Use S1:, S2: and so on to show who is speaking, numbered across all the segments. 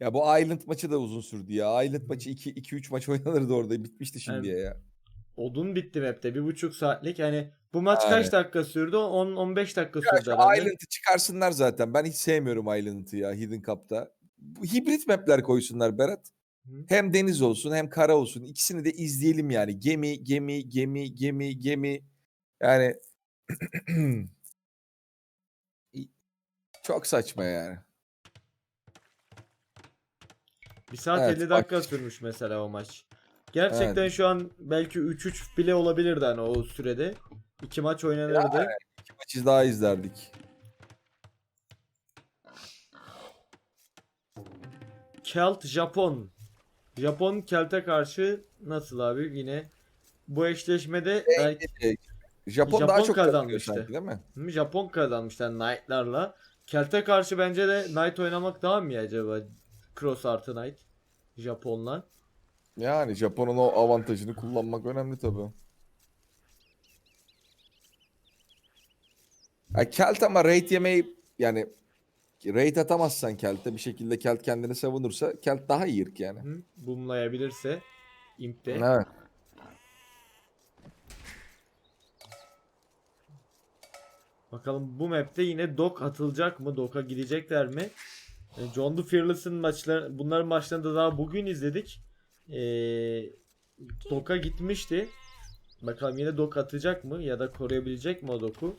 S1: Ya bu Island maçı da uzun sürdü ya. Island maçı 2-3 maç oynanırdı orada. Bitmişti şimdiye ya.
S2: Odun bitti map'te. Bir buçuk saatlik. Hani bu maç kaç
S1: Aynen.
S2: dakika sürdü? 10-15 dakika
S1: Ya
S2: sürdü.
S1: Island'ı çıkarsınlar zaten. Ben hiç sevmiyorum Island'ı ya Hidden Cup'ta. Bu hibrit map'ler koysunlar Berat.
S2: Hı.
S1: Hem deniz olsun hem kara olsun. İkisini de izleyelim yani. Gemi, gemi, gemi, gemi, gemi. Yani çok saçma yani.
S2: Bir saat
S1: Evet,
S2: 50
S1: bak-
S2: dakika sürmüş mesela o maç. Gerçekten şu an belki 3-3 bile olabilirdi hani o sürede. İki maç oynanırdı.
S1: İki maçı daha izlerdik.
S2: Kelt Japon. Japon Kelt'e karşı nasıl abi yine bu eşleşmede belki
S1: Ee, Japon, daha
S2: Japon
S1: çok kazanıyor
S2: kazanmıştı.
S1: sanki değil mi?
S2: Hı, Japon kazanmışlar Knight'larla. Kelt'e karşı bence de Knight oynamak daha mı iyi acaba? Cross artı Knight. Japonlar.
S1: Yani Japon'un o avantajını kullanmak önemli tabii. Ya Kelt ama rate yemeyi yani rate atamazsan Kelt'e bir şekilde Kelt kendini savunursa Kelt daha iyi ırk yani.
S2: Hı, Boomlayabilirse Imp'te.
S1: Evet.
S2: Bakalım bu map'te yine Dok atılacak mı? Dok'a gidecekler mi? E, John the Fearless'ın maçları, bunların maçlarını da daha bugün izledik. Ee, Dok'a gitmişti. Bakalım yine Dok atacak mı? Ya da koruyabilecek mi o Dok'u?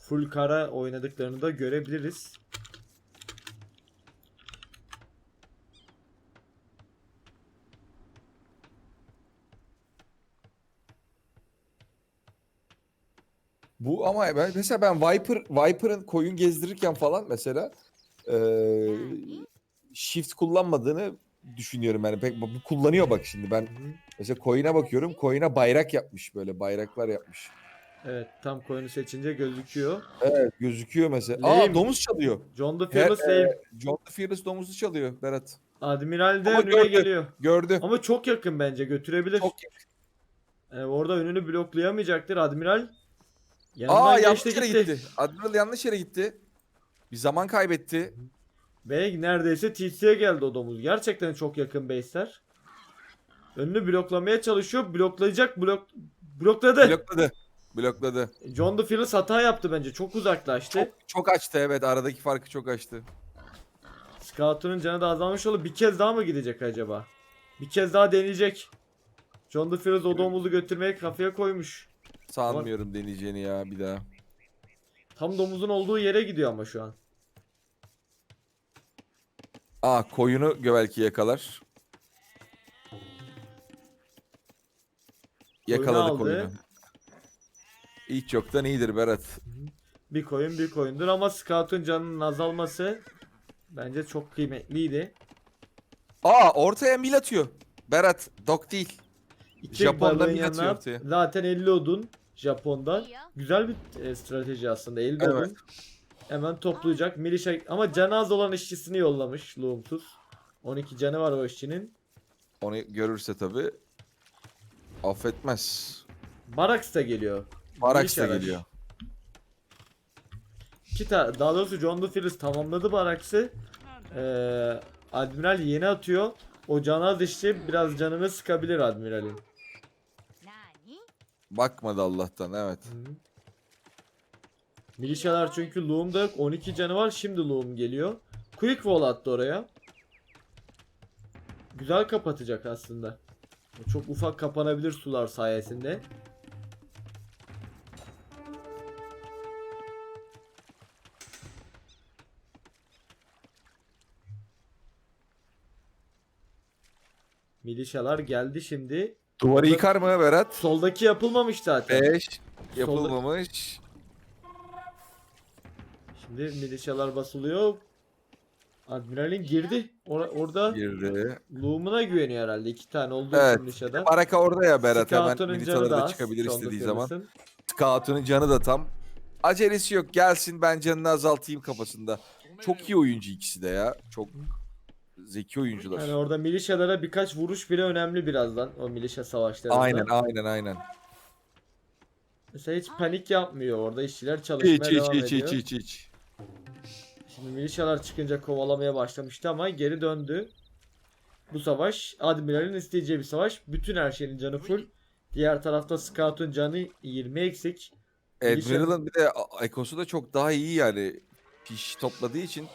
S2: Full kara oynadıklarını da görebiliriz.
S1: Bu ama ben, mesela ben Viper Viper'ın koyun gezdirirken falan mesela eee, shift kullanmadığını düşünüyorum yani pek bu kullanıyor bak şimdi ben mesela koyuna bakıyorum koyuna bayrak yapmış böyle bayraklar yapmış.
S2: Evet tam coin'i seçince gözüküyor.
S1: Evet gözüküyor mesela.
S2: Lame.
S1: Aa domuz çalıyor.
S2: John the Fearless
S1: He-
S2: Lame.
S1: John the Fearless domuzu çalıyor Berat.
S2: Admiral de
S1: Ama
S2: önüne
S1: gördü.
S2: geliyor.
S1: Gördü.
S2: Ama çok yakın bence götürebilir.
S1: Çok
S2: Yani orada önünü bloklayamayacaktır Admiral. Yanından
S1: Aa yanlış
S2: geçti
S1: yere
S2: gitti.
S1: gitti. Admiral yanlış yere gitti. Bir zaman kaybetti.
S2: Ve neredeyse TC'ye geldi o domuz. Gerçekten çok yakın base'ler. Önünü bloklamaya çalışıyor. Bloklayacak. Blok blokladı.
S1: Blokladı. Blokladı.
S2: John the Fearless hata yaptı bence. Çok uzaklaştı.
S1: Çok, çok açtı evet aradaki farkı çok açtı.
S2: Scout'un canı da azalmış oldu. Bir kez daha mı gidecek acaba? Bir kez daha deneyecek. John the Fearless o domuzu götürmeye kafaya koymuş.
S1: Sanmıyorum deneyeceğini ya bir daha.
S2: Tam domuzun olduğu yere gidiyor ama şu an.
S1: Aa koyunu belki yakalar. Yakaladı
S2: aldı.
S1: koyunu. Hiç yoktan iyidir Berat.
S2: Bir koyun bir koyundur ama Scout'un canının azalması bence çok kıymetliydi.
S1: Aa ortaya mil atıyor. Berat dok değil.
S2: İki
S1: Japon'da
S2: balığın
S1: mil atıyor
S2: yanına
S1: ortaya.
S2: zaten 50 odun Japon'dan. Güzel bir e, strateji aslında 50
S1: Evet.
S2: odun. Hemen toplayacak. Milişa ama canı az olan işçisini yollamış Loomsuz. 12 canı var o işçinin.
S1: Onu görürse tabi affetmez.
S2: Barax da geliyor.
S1: Barax da geliyor.
S2: İki ta- daha doğrusu John the Fearless tamamladı Barax'ı. Ee, Admiral yeni atıyor. O canaz işçi biraz canını sıkabilir Admiral'in.
S1: Bakmadı Allah'tan evet.
S2: Milişalar çünkü Loom'da yok. 12 canı var. Şimdi Loom geliyor. Quick wall attı oraya. Güzel kapatacak aslında. Çok ufak kapanabilir sular sayesinde. Milişalar geldi şimdi.
S1: Duvarı yıkar mı Berat?
S2: Soldaki yapılmamış zaten.
S1: 5 yapılmamış.
S2: Şimdi milişalar basılıyor. Admiral'in girdi. Or- orada
S1: Girdi.
S2: Loom'una güveniyor herhalde. iki tane olduğu
S1: Evet.
S2: milişada.
S1: Baraka orada ya Berat hemen
S2: Scout'un canı
S1: militaları
S2: da
S1: da
S2: az.
S1: çıkabilir istediği zaman.
S2: Fearless'ın.
S1: Scout'un canı da tam. Acelesi yok gelsin ben canını azaltayım kafasında. Çok iyi oyuncu ikisi de ya. Çok zeki oyuncular.
S2: Yani orada milişalara birkaç vuruş bile önemli birazdan. O milişa savaşlarında.
S1: Aynen aynen aynen.
S2: Mesela hiç panik yapmıyor orada işçiler çalışmaya
S1: Hiç hiç
S2: devam
S1: hiç
S2: ediyor.
S1: hiç hiç hiç.
S2: Şimdi milişalar çıkınca kovalamaya başlamıştı ama geri döndü. Bu savaş Admiral'in isteyeceği bir savaş. Bütün her şeyin canı full. Diğer tarafta Scout'un canı 20 eksik.
S1: Admiral'ın bir de ekosu da çok daha iyi yani. Piş topladığı için.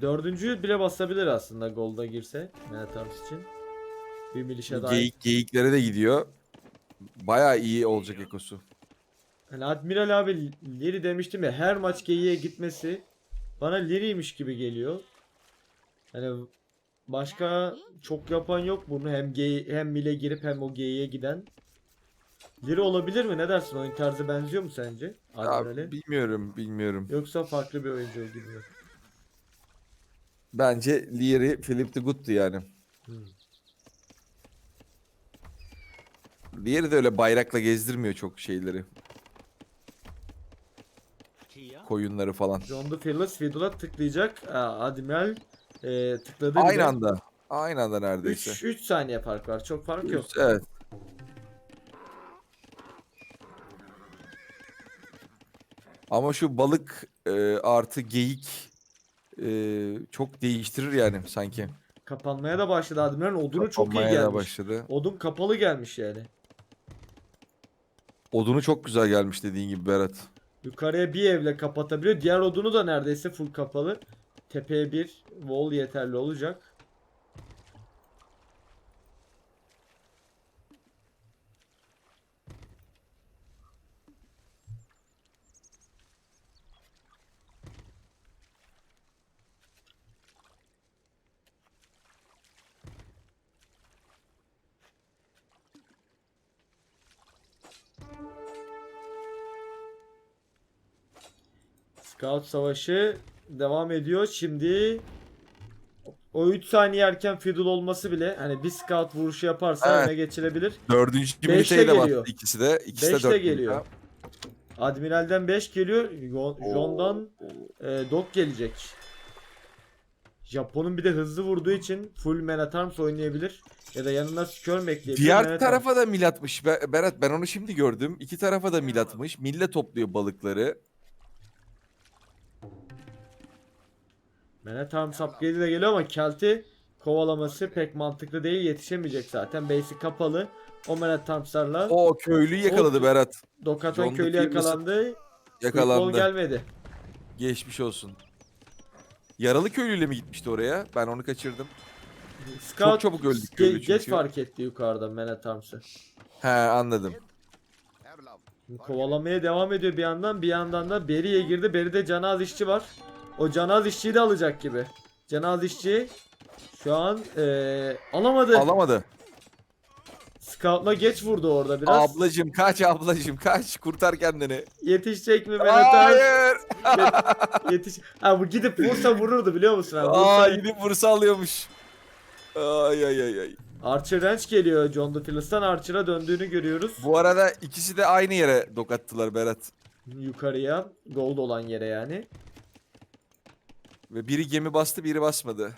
S2: Dördüncüyü bile basabilir aslında Gold'a girse. Manhattan's için. Bir milişa daha.
S1: Geyik, geyiklere de gidiyor. Baya iyi olacak ekosu.
S2: Hani Admiral abi Liri demiştim ya her maç geyiğe gitmesi bana Liri'ymiş gibi geliyor. Hani başka çok yapan yok bunu hem gey hem mile girip hem o geyiğe giden. Liri olabilir mi? Ne dersin? Oyun tarzı benziyor mu sence? Admiral'e?
S1: bilmiyorum bilmiyorum.
S2: Yoksa farklı bir oyuncu gibi mi?
S1: Bence Leary Philip the Good'tu yani.
S2: Hmm.
S1: Leary de öyle bayrakla gezdirmiyor çok şeyleri. Koyunları falan.
S2: John the Fearless Fiddle'a tıklayacak. Aa, Admiral e, tıkladı bile.
S1: Aynı anda. Aynı anda neredeyse.
S2: 3 3 saniye fark var. Çok fark yok.
S1: Evet. Ama şu balık e, artı geyik e, çok değiştirir yani sanki.
S2: Kapanmaya da başladı Admiral. Odunu çok iyi
S1: Kapanmaya da
S2: gelmiş.
S1: başladı.
S2: Odun kapalı gelmiş yani.
S1: Odunu çok güzel gelmiş dediğin gibi Berat.
S2: Yukarıya bir evle kapatabiliyor. Diğer odunu da neredeyse full kapalı. Tepeye bir wall yeterli olacak. Scout savaşı devam ediyor. Şimdi o 3 saniye erken fiddle olması bile hani bir scout vuruşu yaparsa
S1: Evet.
S2: öne geçilebilir.
S1: Dördüncü de
S2: geliyor.
S1: bastı ikisi de. İkisi
S2: Beşte
S1: de dört
S2: geliyor.
S1: milite.
S2: Admiral'den 5 geliyor. Jon- Jon'dan e, Dog gelecek. Japon'un bir de hızlı vurduğu için full Man at Arms oynayabilir. Ya da yanına skör mi ekleyebilir?
S1: Diğer
S2: at
S1: tarafa da mil atmış. Be- Berat ben onu şimdi gördüm. İki tarafa da mil atmış. Mille topluyor balıkları.
S2: Man at Arms upgrade'i de geliyor ama Kelt'i kovalaması pek mantıklı değil. Yetişemeyecek zaten. Base'i kapalı. O Man at Arms'larla
S1: O köylüyü yakaladı
S2: O-
S1: Berat.
S2: Dokatan köylü yakalandı. Yakalandı.
S1: Yakalandı.
S2: gelmedi.
S1: Geçmiş olsun. Yaralı köylüyle mi gitmişti oraya? Ben onu kaçırdım.
S2: Scout
S1: çabuk öldük köylü
S2: Geç
S1: çünkü.
S2: fark etti yukarıda Man at Arms'ı.
S1: He anladım.
S2: Kovalamaya devam ediyor bir yandan. Bir yandan da Beri'ye girdi. Beri'de Canaz işçi var. O Canaz işçiyi de alacak gibi. Canaz işçi şu an eee, alamadı.
S1: Alamadı.
S2: Scout'la geç vurdu orada biraz.
S1: Ablacım kaç ablacım kaç. Kurtar kendini.
S2: Yetişecek mi Mehmet?
S1: Hayır.
S2: Yetiş. Ha bu gidip vursa vururdu biliyor musun? abi?
S1: Aa gidip vursa alıyormuş. Ay ay ay ay.
S2: Archer Ranch geliyor John Phillisps'tan Archer'a döndüğünü görüyoruz.
S1: Bu arada ikisi de aynı yere dok attılar Berat.
S2: Yukarıya gold olan yere yani.
S1: Ve biri gemi bastı biri basmadı.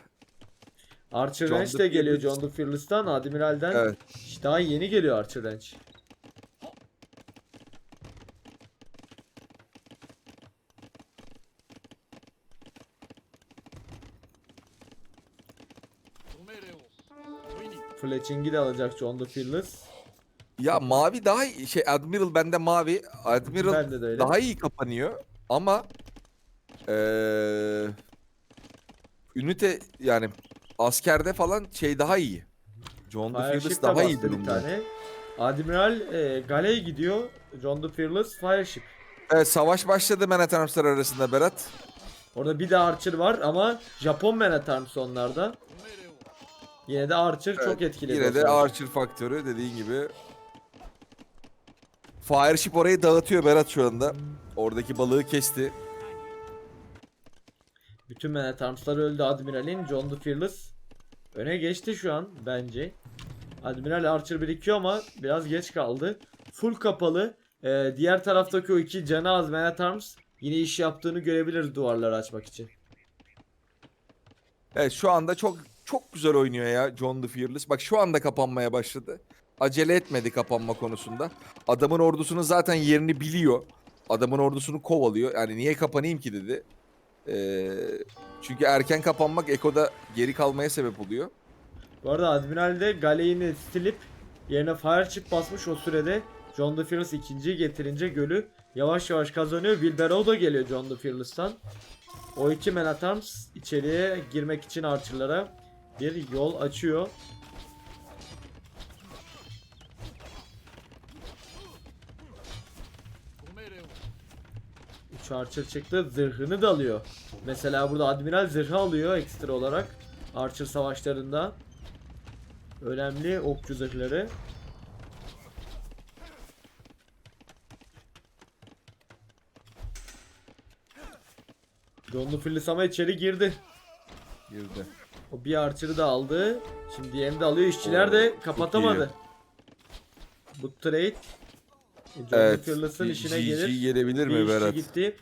S2: Archer
S1: John
S2: Ranch
S1: the
S2: de geliyor. John Phillisps'tan Admiral'den.
S1: Evet.
S2: İşte Daha yeni geliyor Archer Ranch. Fletching'i de alacak John the Fearless.
S1: Ya mavi daha iyi. Şey Admiral bende mavi. Admiral
S2: Bende de öyle.
S1: daha iyi kapanıyor. Ama eee ünite yani askerde falan şey daha iyi. John the Fearless daha iyi
S2: bastı bir
S1: durumda.
S2: tane. Admiral e, Gale'ye gidiyor. John the Fearless Fireship.
S1: Evet savaş başladı Manhattan Arms'lar arasında Berat.
S2: Orada bir de Archer var ama Japon Man at Arms onlarda. Yine de Archer çok etkili.
S1: Yine de Archer faktörü dediğin gibi. Fireship orayı dağıtıyor Berat şu anda. Oradaki balığı kesti.
S2: Bütün Man öldü Admiral'in. John the Fearless öne geçti şu an bence. Admiral Archer birikiyor ama biraz geç kaldı. Full kapalı. Ee, diğer taraftaki o iki canı az Man yine iş yaptığını görebiliriz duvarları açmak için.
S1: Evet şu anda çok çok güzel oynuyor ya John the Fearless. Bak şu anda kapanmaya başladı. acele etmedi kapanma konusunda. Adamın ordusunun zaten yerini biliyor. Adamın ordusunu kovalıyor. Yani niye kapanayım ki dedi. Ee, çünkü erken kapanmak Eko'da geri kalmaya sebep oluyor.
S2: Bu arada Admiral de Galey'ini silip yerine fire chip basmış o sürede John the Fearless ikinciyi getirince gölü yavaş yavaş kazanıyor. Wilbero da geliyor John the Fearless'tan. O iki Man at Arms içeriye girmek için Archer'lara bir yol açıyor. Üç Archer çıktı zırhını da alıyor. Mesela burada Admiral zırhı alıyor ekstra olarak. Archer savaşlarında. Önemli okçu zırhları. John Phillips ama içeri girdi.
S1: Girdi.
S2: O bir Archer'ı da aldı. Şimdi diğerini de alıyor. İşçiler
S1: Oo,
S2: de kapatamadı. Bu trade John
S1: Evet.
S2: Phillips'ın işine
S1: GG
S2: gelir.
S1: gelebilir mi Berat?
S2: gitti.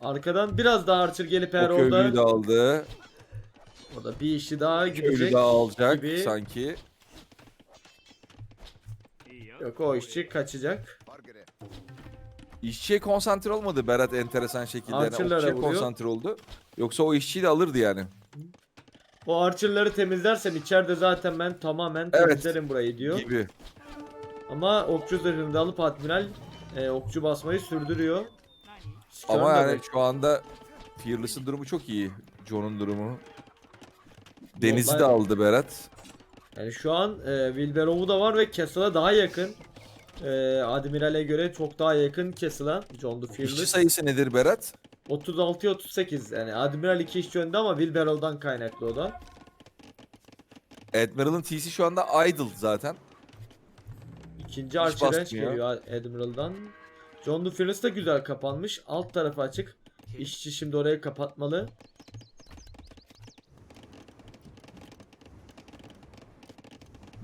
S2: Arkadan biraz daha Archer gelip
S1: O
S2: eğer
S1: köylüyü de
S2: orada
S1: aldı.
S2: orada bir işçi daha
S1: Köylü
S2: gidecek
S1: de alacak
S2: gibi.
S1: sanki.
S2: Yok o işçi kaçacak.
S1: İşçiye konsantre olmadı Berat enteresan şekilde. Yani
S2: Archer'lara
S1: okçuya
S2: vuruyor.
S1: konsantre oldu. Yoksa o işçiyi de alırdı yani.
S2: O Archer'ları temizlersem içeride zaten ben tamamen
S1: Evet.
S2: temizlerim burayı diyor.
S1: Gibi.
S2: Ama okçu zırhını da alıp Admiral e, okçu basmayı sürdürüyor. Skirn
S1: Ama yani şu anda Fearless'ın durumu çok iyi. John'un durumu. Deniz'i de aldı Berat.
S2: Yani şu an e, Wilberov'u da var ve Castle'a daha yakın. E, Admiral'e göre çok daha yakın Castle'a. John the
S1: İşçi
S2: Fearless.
S1: sayısı nedir Berat?
S2: 36'ya 38 yani Admiral 2 işçi önde ama Wilberov'dan kaynaklı o da.
S1: Admiral'ın TC şu anda idle zaten.
S2: İkinci
S1: Hiç
S2: Archer Range
S1: basmıyor.
S2: geliyor Admiral'dan. John the Fearless da güzel kapanmış. Alt tarafı açık. İşçi şimdi orayı kapatmalı.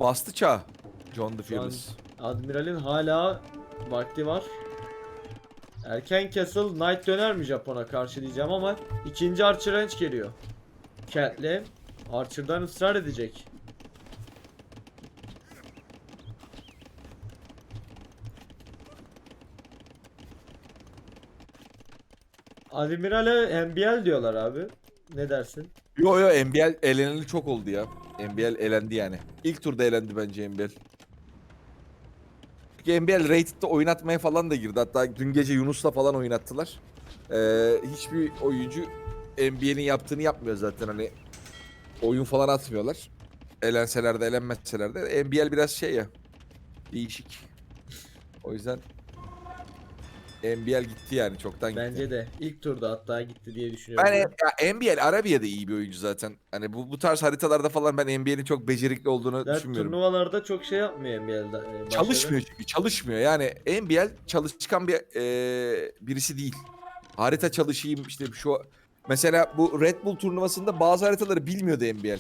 S1: Bastı çağ. John Fearless.
S2: Admiral'in hala vakti var. Erken Castle Knight döner mi Japon'a karşı diyeceğim ama ikinci Archer Range geliyor. Cat'le Archer'dan ısrar edecek. Admiral'e MBL diyorlar abi. Ne dersin?
S1: Yo yo NBL eleneli çok oldu ya. NBL elendi yani. İlk turda elendi bence NBL. Çünkü NBL Rated'de oynatmaya falan da girdi. Hatta dün gece Yunus'la falan oynattılar. Ee, hiçbir oyuncu NBL'in yaptığını yapmıyor zaten hani. Oyun falan atmıyorlar. Elenseler de elenmeseler de. NBL biraz şey ya. Değişik. O yüzden NBL gitti yani çoktan gitti.
S2: Bence de ilk turda hatta gitti diye düşünüyorum.
S1: Ben ya NBL Arabia'da iyi bir oyuncu zaten. Hani bu bu tarz haritalarda falan ben NBL'in çok becerikli olduğunu
S2: Der,
S1: düşünmüyorum.
S2: turnuvalarda çok şey yapmıyor NBL'de.
S1: Çalışmıyor çünkü çalışmıyor. Yani NBL çalışkan bir e, birisi değil. Harita çalışayım işte şu mesela bu Red Bull turnuvasında bazı haritaları bilmiyordu NBL.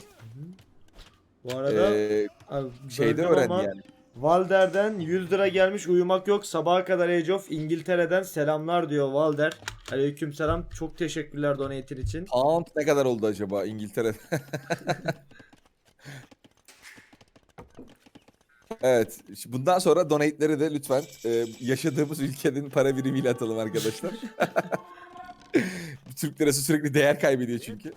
S2: Bu arada
S1: Ee,
S2: Abi,
S1: şeyde öğrendi
S2: ama
S1: yani.
S2: Valder'den 100 lira gelmiş uyumak yok sabaha kadar Age of İngiltere'den selamlar diyor Valder. Aleyküm selam çok teşekkürler donate'in için.
S1: Pound ne kadar oldu acaba İngiltere'de? evet. Bundan sonra donate'leri de lütfen e, yaşadığımız ülkenin para birimiyle atalım arkadaşlar. Türk lirası sürekli değer kaybediyor çünkü.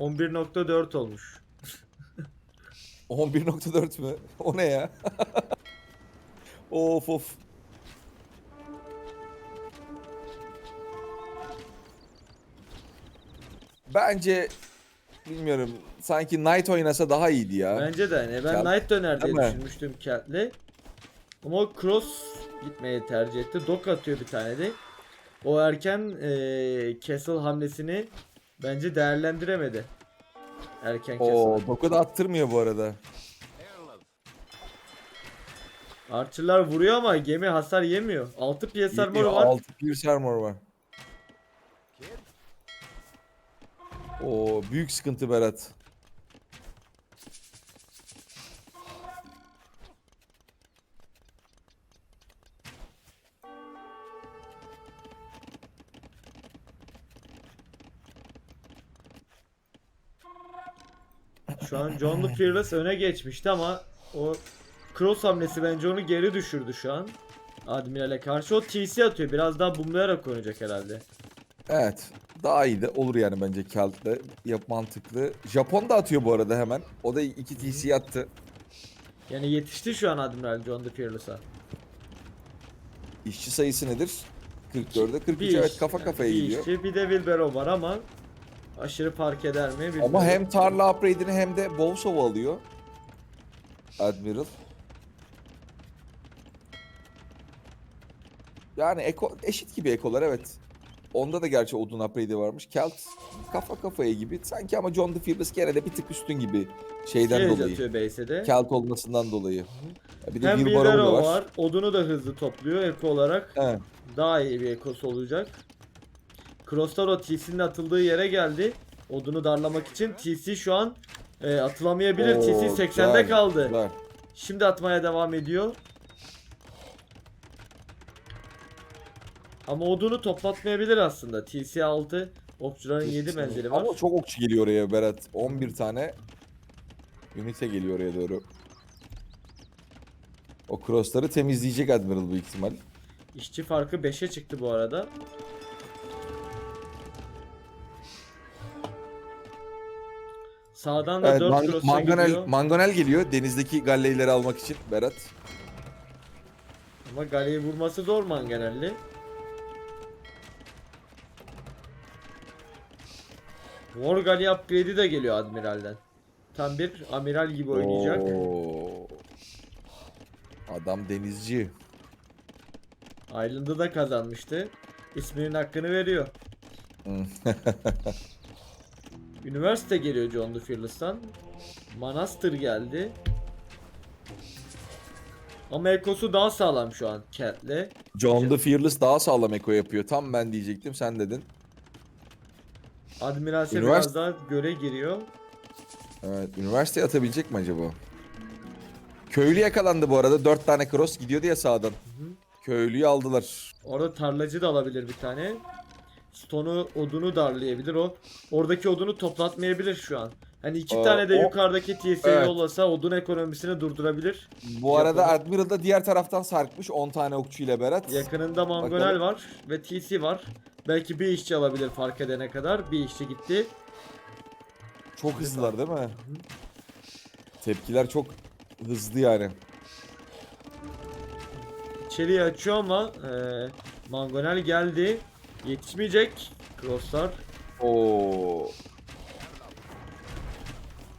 S2: 11.4 olmuş.
S1: 11.4 mü? O ne ya? of of. Bence bilmiyorum. Sanki Knight oynasa daha iyiydi ya.
S2: Bence de hani ben Knight döner diye
S1: Değil mi?
S2: düşünmüştüm Cat'le. Ama o Cross gitmeyi tercih etti. Dok atıyor bir tane de. O erken eee Castle hamlesini bence değerlendiremedi. Erken.
S1: Oo, Doku da attırmıyor bu arada.
S2: Archer'lar vuruyor ama gemi hasar yemiyor. 6 PSR
S1: Yetmiyor,
S2: moru var.
S1: 6 Pierce Armor var. Oo, büyük sıkıntı Berat.
S2: John the Fearless öne geçmişti ama o cross hamlesi bence onu geri düşürdü şu an. Admiral'e karşı o TC atıyor. Biraz daha boomlayarak oynayacak herhalde.
S1: Evet. Daha iyi de olur yani bence Kelt'le. Yap mantıklı. Japon da atıyor bu arada hemen. O da iki TC attı.
S2: Yani yetişti şu an Admiral John the Fearless'a.
S1: İşçi sayısı nedir? 44'e 43
S2: Bir
S1: evet kafa
S2: yani
S1: kafaya
S2: bir
S1: gidiyor.
S2: işçi, bir de Wilbero var ama aşırı fark eder mi?
S1: Ama
S2: bilmiyorum.
S1: hem tarla upgrade'ini hem de Bowsov alıyor. Admiral. Yani eko, eşit gibi ekolar evet. Onda da gerçi odun upgrade'i varmış. Kelt kafa kafaya gibi. Sanki ama John the Fearless gene de bir tık üstün gibi şeyden
S2: Siege
S1: dolayı.
S2: atıyor base'e.
S1: Kelt olmasından dolayı. Bir de
S2: Hem
S1: Wilbaro da
S2: Wilbero
S1: var.
S2: var. Odunu da hızlı topluyor eko olarak.
S1: Evet.
S2: Daha iyi bir ekosu olacak. Crosslar o TC'nin atıldığı yere geldi. Odunu darlamak için. TC şu an e, atılamayabilir.
S1: Oo,
S2: TC 80'de
S1: güzel,
S2: kaldı.
S1: güzel.
S2: Şimdi atmaya devam ediyor. Ama odunu toplatmayabilir aslında. TC 6 okçuların 7 menzili var.
S1: Ama çok okçu geliyor oraya Berat. 11 tane ünite geliyor oraya doğru. O crossları temizleyecek Admiral büyük ihtimal.
S2: İşçi farkı 5'e çıktı bu arada. Sağdan da
S1: Evet,
S2: 4
S1: Man-
S2: cross'a
S1: Mangonel,
S2: gidiyor.
S1: Mangonel geliyor denizdeki galleyleri almak için Berat.
S2: Ama Gale'yi vurması zor Manganelli. War Galley upgrade'i de geliyor Admiral'den. Tam bir amiral gibi oynayacak.
S1: Oo. Adam denizci.
S2: Island'ı da kazanmıştı. İsminin hakkını veriyor. Üniversite geliyor John the Fearless'tan. Manastır geldi. Ama ekosu daha sağlam şu an Cat'le.
S1: John the Fearless daha sağlam eko yapıyor. Tam ben diyecektim sen dedin.
S2: Admiral
S1: Üniversite-
S2: biraz daha göre giriyor.
S1: Evet, üniversiteye atabilecek mi acaba? Köylü yakalandı bu arada. 4 tane cross gidiyordu ya sağdan. Köylüyü aldılar.
S2: Orada tarlacı da alabilir bir tane. Stone'u odunu darlayabilir o. Oradaki odunu toplatmayabilir şu an. Hani iki
S1: Aa,
S2: tane de
S1: o-
S2: yukarıdaki TS'yi
S1: Evet.
S2: yollasa odun ekonomisini durdurabilir.
S1: Bu arada
S2: Yapalım.
S1: Admiral da diğer taraftan sarkmış 10 tane okçuyla Berat.
S2: Yakınında Mangonel
S1: Bakalım.
S2: var ve TC var. Belki bir işçi alabilir fark edene kadar. Bir işçi gitti.
S1: Çok hızlılar değil mi? Tepkiler çok hızlı yani.
S2: İçeriye açıyor ama e, Mangonel geldi. Yetişmeyecek. Crosslar
S1: Oo.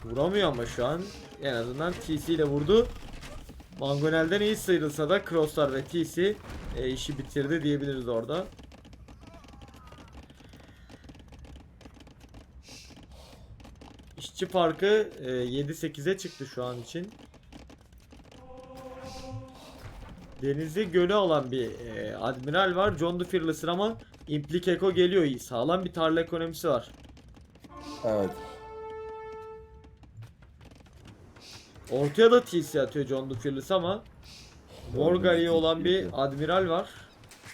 S2: vuramıyor ama şu an. En azından TC ile vurdu. Mangonel'den iyi sıyrılsa da Crosslar ve TC e, işi bitirdi diyebiliriz orada. İşçi farkı e, 7-8'e çıktı şu an için. Denizi gölü alan bir e, admiral var. John the Fearless'ın ama implik eko geliyor. Sağlam bir tarla ekonomisi var.
S1: Evet.
S2: Ortaya da TC atıyor John Fearless ama Morgari olan bir admiral var.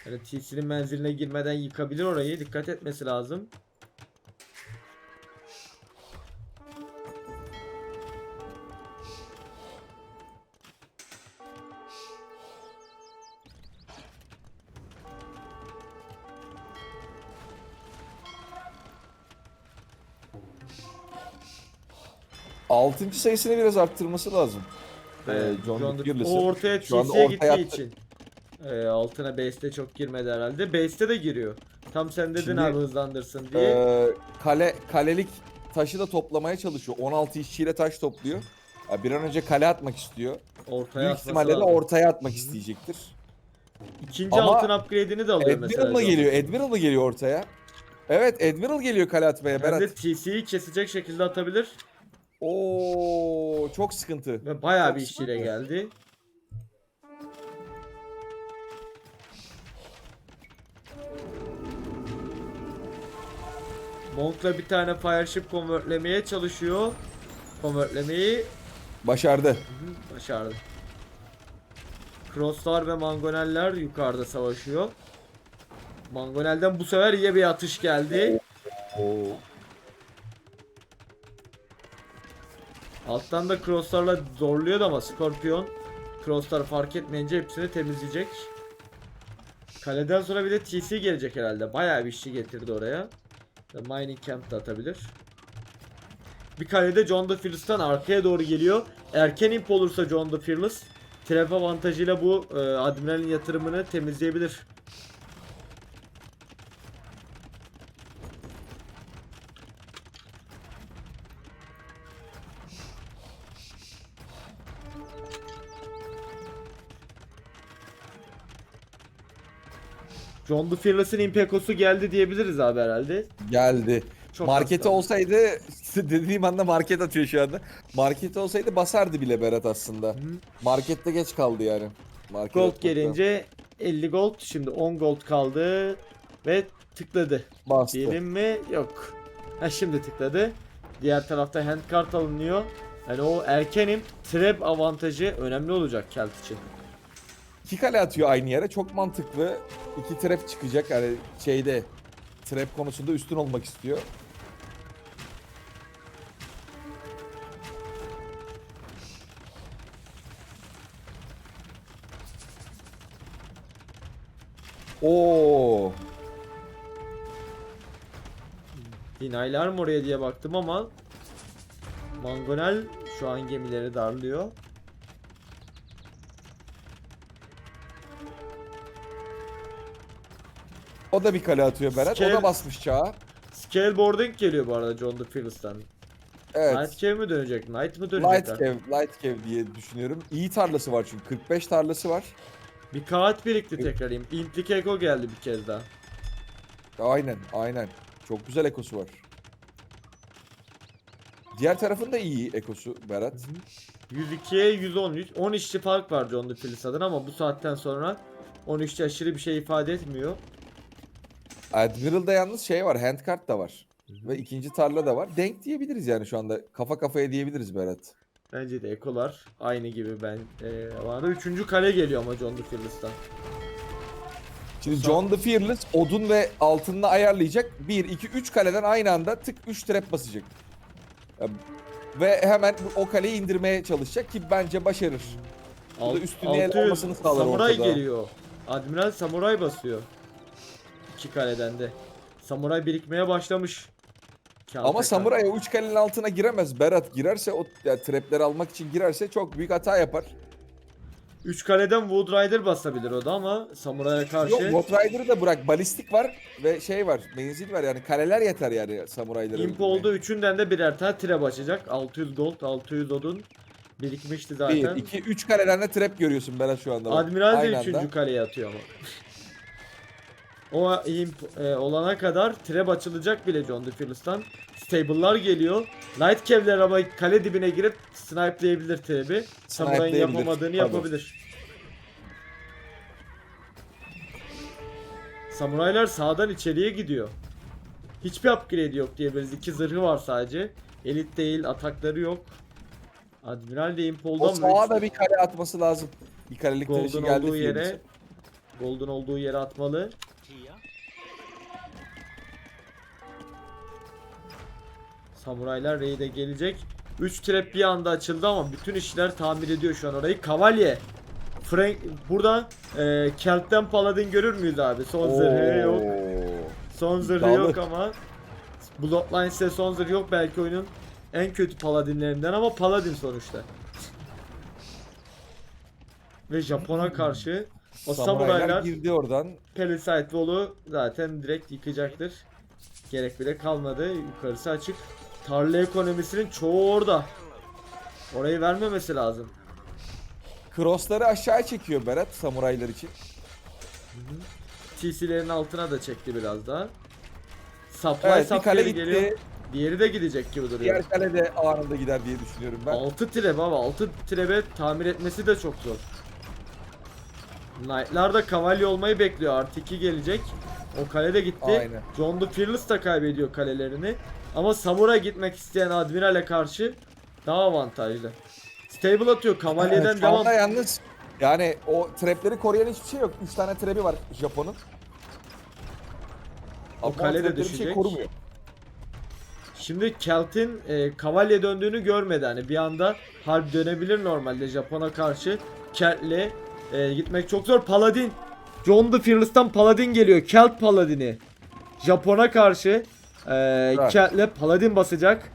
S2: Yani TC'nin menziline girmeden yıkabilir orayı. Dikkat etmesi lazım.
S1: Altıncı sayısını biraz arttırması lazım.
S2: Evet,
S1: Ee, John
S2: John
S1: Fearless'ın.
S2: o ortaya
S1: ortaya
S2: gittiği
S1: attı.
S2: için. e, altına base'te çok girmedi herhalde. Base'te de giriyor. Tam sen dedin
S1: Şimdi,
S2: abi hızlandırsın diye.
S1: Ee, kale kalelik taşı da toplamaya çalışıyor. 16 işçiyle taş topluyor. Bir an önce kale atmak istiyor.
S2: ortaya
S1: Büyük ihtimalle de ortaya atmak isteyecektir.
S2: İkinci
S1: Ama
S2: altın upgrade'ini de alıyor mesela.
S1: Admiral mı
S2: John.
S1: geliyor? Admiral mı geliyor ortaya? Evet Admiral geliyor kale atmaya
S2: Hem
S1: Berat.
S2: de TC'yi kesecek şekilde atabilir.
S1: Oo çok sıkıntı.
S2: Ve bayağı
S1: Çok
S2: bir işçiyle geldi. Monk'la bir tane fireship convertlemeye çalışıyor. Convertlemeyi
S1: Başardı.
S2: Başardı. Crosslar ve Mangoneller yukarıda savaşıyor. Mangonel'den bu sefer iyi bir atış geldi.
S1: Oo.
S2: Alttan da crosslarla zorluyordu ama Scorpion crosslar fark etmeyince hepsini temizleyecek. Kaleden sonra bir de TC gelecek herhalde. Bayağı bir işçi getirdi oraya. Mining Camp da atabilir. Bir kalede John the Fearless'tan arkaya doğru geliyor. Erken imp olursa John the Fearless trap avantajıyla bu e, Admiral'in yatırımını temizleyebilir. John the Fearless'ın impekosu geldi diyebiliriz abi herhalde.
S1: Geldi.
S2: Çok
S1: Marketi
S2: hasta.
S1: olsaydı dediğim anda market atıyor şu anda. Marketi olsaydı basardı bile Berat aslında. Markette geç kaldı yani. Market
S2: Gold
S1: atmaktan.
S2: gelince 50 gold şimdi 10 gold kaldı ve tıkladı.
S1: bastı.
S2: Diyelim mi? Yok. Ha şimdi tıkladı. Diğer tarafta handcart alınıyor. Yani o erkenim trap avantajı önemli olacak Kelt için.
S1: İki kale atıyor aynı yere. Çok mantıklı. İki trap çıkacak. Yani şeyde trap konusunda üstün olmak istiyor. Oo.
S2: Dinaylar mı oraya diye baktım ama Mangonel şu an gemileri darlıyor.
S1: O da bir kale atıyor Berat. O
S2: Scale-
S1: da basmış çağa.
S2: Scaleboarding geliyor bu arada John the Fearless'tan.
S1: Evet.
S2: Night Cave mi dönecek? Knight mı dönecek?
S1: Light Cave, Light Cave diye düşünüyorum. İyi tarlası var çünkü. 45 tarlası var.
S2: Bir kağıt birikti tekrar. Intlik Echo geldi bir kez daha.
S1: Aynen, aynen. Çok güzel ekosu var. Diğer tarafın da iyi ekosu Berat.
S2: 102'ye 110. 10 işçi fark var John the Fearless adına ama bu saatten sonra 10 işçi aşırı bir şey ifade etmiyor.
S1: Admiral'da yalnız şey var, handcart da var. Ve ikinci tarla da var. Denk diyebiliriz yani şu anda. Kafa kafaya diyebiliriz Berat.
S2: Bence de ekolar aynı gibi ben. Ee, bana üçüncü kale geliyor ama John the Fearless'tan.
S1: Şimdi John the Fearless odun ve altınını ayarlayacak. 1, 2, 3 kaleden aynı anda tık 3 trap basacak. Ya, Ve hemen o kaleyi indirmeye çalışacak ki bence başarır. Bu da üstünlüğe almasını sağlar
S2: Samuray
S1: ortada.
S2: geliyor. Admiral Samuray basıyor. İki kaleden de. Samuray birikmeye başlamış. Kağıt
S1: Ama. Samuray o 3 kalenin altına giremez. Berat girerse o yani trapleri almak için girerse çok büyük hata yapar.
S2: Üç kaleden Wood Rider basabilir o da ama Samuray'a karşı
S1: Yok Ghost Rider'ı da bırak. Balistik var ve şey var. Menzil var yani kaleler yeter yani samurayları.
S2: imp oldu. Üçünden de birer tane trap açacak. 600 gold, 600 odun birikmişti
S1: Bir,
S2: zaten.
S1: iki, üç kaleden de trap görüyorsun Berat şu anda. bak.
S2: Admiral de
S1: Aynı
S2: üçüncü
S1: anda.
S2: kaleye atıyor ama. o imp e, olana kadar trap açılacak bile John the Fearless'tan. Stable'lar geliyor. Light Kevler ama kale dibine girip snipe'layabilir trap'i. Samuray'ın yapamadığını
S1: tabii.
S2: yapabilir. Samuraylar sağdan içeriye gidiyor. Hiçbir upgrade yok diyebiliriz. İki zırhı var sadece. Elit değil, atakları yok. Admiral de imp oldu
S1: O
S2: ama
S1: sağa da bir kale atması lazım. Bir kalelik taşı
S2: Golden
S1: geldi
S2: olduğu yere Golden olduğu yere atmalı. Samuraylar raid'e gelecek. 3 trap bir anda açıldı ama bütün işler tamir ediyor şu an orayı. Kavalye. Frank burada e, Kelt'ten Paladin görür müyüz abi? Son zırhı yok. Son zırhı yok ama Bloodline ise son zırhı yok belki oyunun en kötü paladinlerinden ama paladin sonuçta. Ve Japon'a karşı o
S1: Samuraylar
S2: samuraylar
S1: girdi oradan.
S2: Palisade Wall'u zaten direkt yıkacaktır. Gerek bile kalmadı. Yukarısı açık. Tarla ekonomisinin çoğu orada. Orayı vermemesi lazım.
S1: Cross'ları aşağıya çekiyor Berat samuraylar için.
S2: TC'lerin altına da çekti biraz daha. Supply
S1: Evet bir kale gitti.
S2: geliyor. Diğeri de gidecek gibi duruyor.
S1: Diğer kale de anında gider diye düşünüyorum ben.
S2: 6 trebe ama 6 trebe tamir etmesi de çok zor. Knight'lar da kavalye olmayı bekliyor. Artı 2 gelecek. O kale de gitti.
S1: Aynen.
S2: John the Fearless da kaybediyor kalelerini. Ama Samuray gitmek isteyen Admiral'e karşı daha avantajlı. Stable atıyor. Kavalyeden
S1: Evet,
S2: devam.
S1: yalnız yani o trapleri koruyan hiçbir şey yok. 3 tane trapi var Japon'un.
S2: O
S1: Ama
S2: kale de
S1: bir
S2: düşecek.
S1: şey korumuyor.
S2: Şimdi Kelt'in e, Kavalye döndüğünü görmedi. Hani bir anda harp dönebilir normalde Japon'a karşı. Kelt'le e, gitmek çok zor. Paladin. John the Fearless'tan Paladin geliyor. Kelt Paladin'i. Japon'a karşı e, Kelt'le Paladin basacak.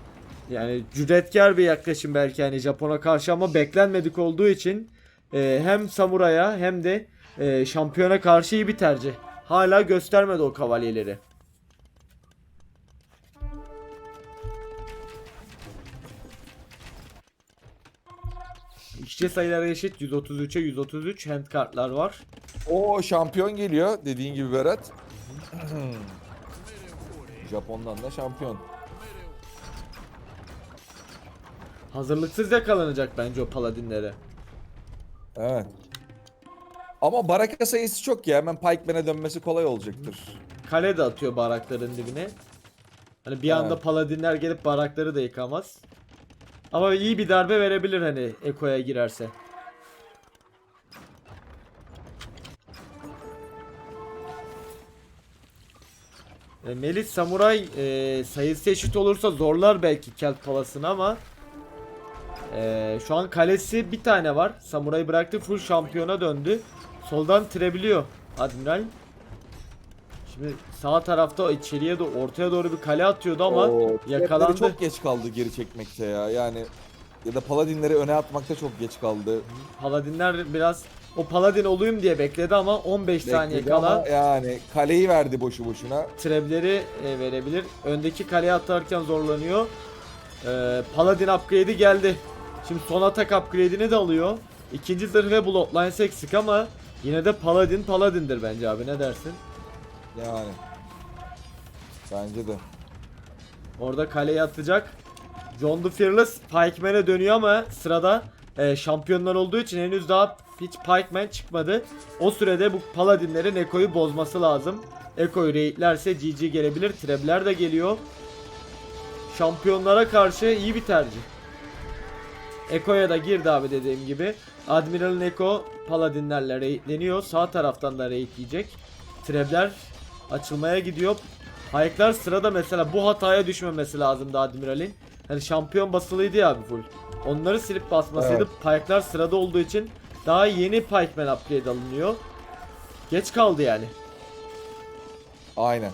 S2: Yani cüretkar bir yaklaşım belki hani Japon'a karşı ama beklenmedik olduğu için e, hem Samuray'a hem de e, şampiyona karşı iyi bir tercih. Hala göstermedi o kavalyeleri. İşçi sayıları eşit 133'e 133 hand kartlar var.
S1: O şampiyon geliyor dediğin gibi Berat. Japon'dan da şampiyon.
S2: Hazırlıksız yakalanacak bence o paladinlere.
S1: Evet. Ama baraka sayısı çok ya. Hemen Pikeman'e dönmesi kolay olacaktır.
S2: Kale de atıyor barakların dibine. Hani bir anda
S1: Evet.
S2: paladinler gelip barakları da yıkamaz. Ama iyi bir darbe verebilir hani Eko'ya girerse. E, Melis Samuray e, sayısı eşit olursa zorlar belki Kelt Palas'ını ama e, şu an kalesi bir tane var. Samuray bıraktı full şampiyona döndü. Soldan tirebiliyor Admiral. Şimdi sağ tarafta içeriye doğru ortaya doğru bir kale atıyordu ama
S1: Oo,
S2: yakalandı.
S1: çok geç kaldı geri çekmekte ya. Yani ya da Paladinleri öne atmakta çok geç kaldı.
S2: Paladinler biraz o Paladin olayım diye bekledi ama 15 saniye
S1: Bekledi
S2: kala
S1: ama yani kaleyi verdi boşu boşuna.
S2: trebleri e, verebilir. Öndeki kaleye atarken zorlanıyor. E, Paladin upgrade'i geldi. Şimdi son atak upgrade'ini de alıyor. İkinci zırh ve bloodlines eksik ama yine de Paladin Paladin'dir bence abi ne dersin?
S1: Yani. Bence de.
S2: Orada kaleye atacak. John the Fearless Pikeman'e dönüyor ama sırada e, şampiyonlar olduğu için henüz daha hiç Pikeman çıkmadı. O sürede bu Paladinlerin Eko'yu bozması lazım. Eko'yu raidlerse GG gelebilir. Trebler de geliyor. Şampiyonlara karşı iyi bir tercih. Eko'ya da girdi abi dediğim gibi. Admiral'ın Eko Paladinlerle raidleniyor. Sağ taraftan da raidleyecek. Trebler açılmaya gidiyor. Hayekler sırada mesela bu hataya düşmemesi lazımdı Admiral'in. Hani şampiyon basılıydı ya abi full. Onları silip basmasaydı Pike'lar sırada olduğu için daha yeni Pikeman upgrade alınıyor. Geç kaldı yani.
S1: Aynen.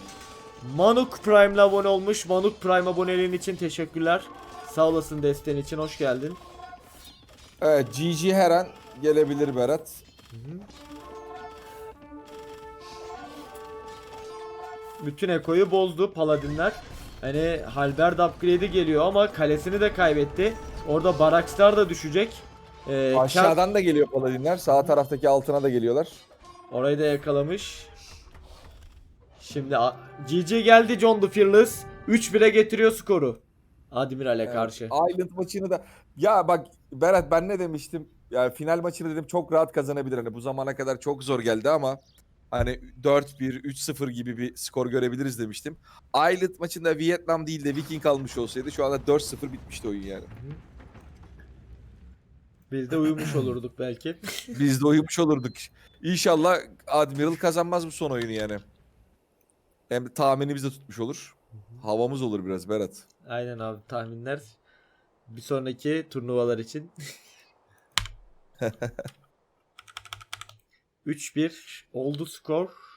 S2: Manuk Prime'la abone olmuş. Manuk Prime aboneliğin için teşekkürler. Sağ olasın desteğin için. Hoş geldin.
S1: Evet GG her an gelebilir Berat.
S2: Bütün Eko'yu bozdu Paladinler. Hani Halberd upgrade'i geliyor ama kalesini de kaybetti. Orada Barakstar da düşecek. Ee, Kel-
S1: Aşağıdan da geliyor Paladinler. Sağ taraftaki altına da geliyorlar.
S2: Orayı da yakalamış. Şimdi GG geldi John the Fearless. 3-1'e getiriyor skoru. Admiral'e
S1: Evet.
S2: karşı.
S1: Island maçını da ya bak Berat ben ne demiştim? Yani final maçını dedim çok rahat kazanabilir. Hani bu zamana kadar çok zor geldi ama hani 4-1, 3-0 gibi bir skor görebiliriz demiştim. Island maçında Vietnam değil de Viking almış olsaydı şu anda 4-0 bitmişti oyun yani.
S2: Biz de uyumuş olurduk belki.
S1: Biz de uyumuş olurduk. İnşallah Admiral kazanmaz bu son oyunu yani. Hem tahminimiz de tutmuş olur. Havamız olur biraz Berat.
S2: Aynen abi tahminler. Bir sonraki turnuvalar için. 3-1 oldu skor.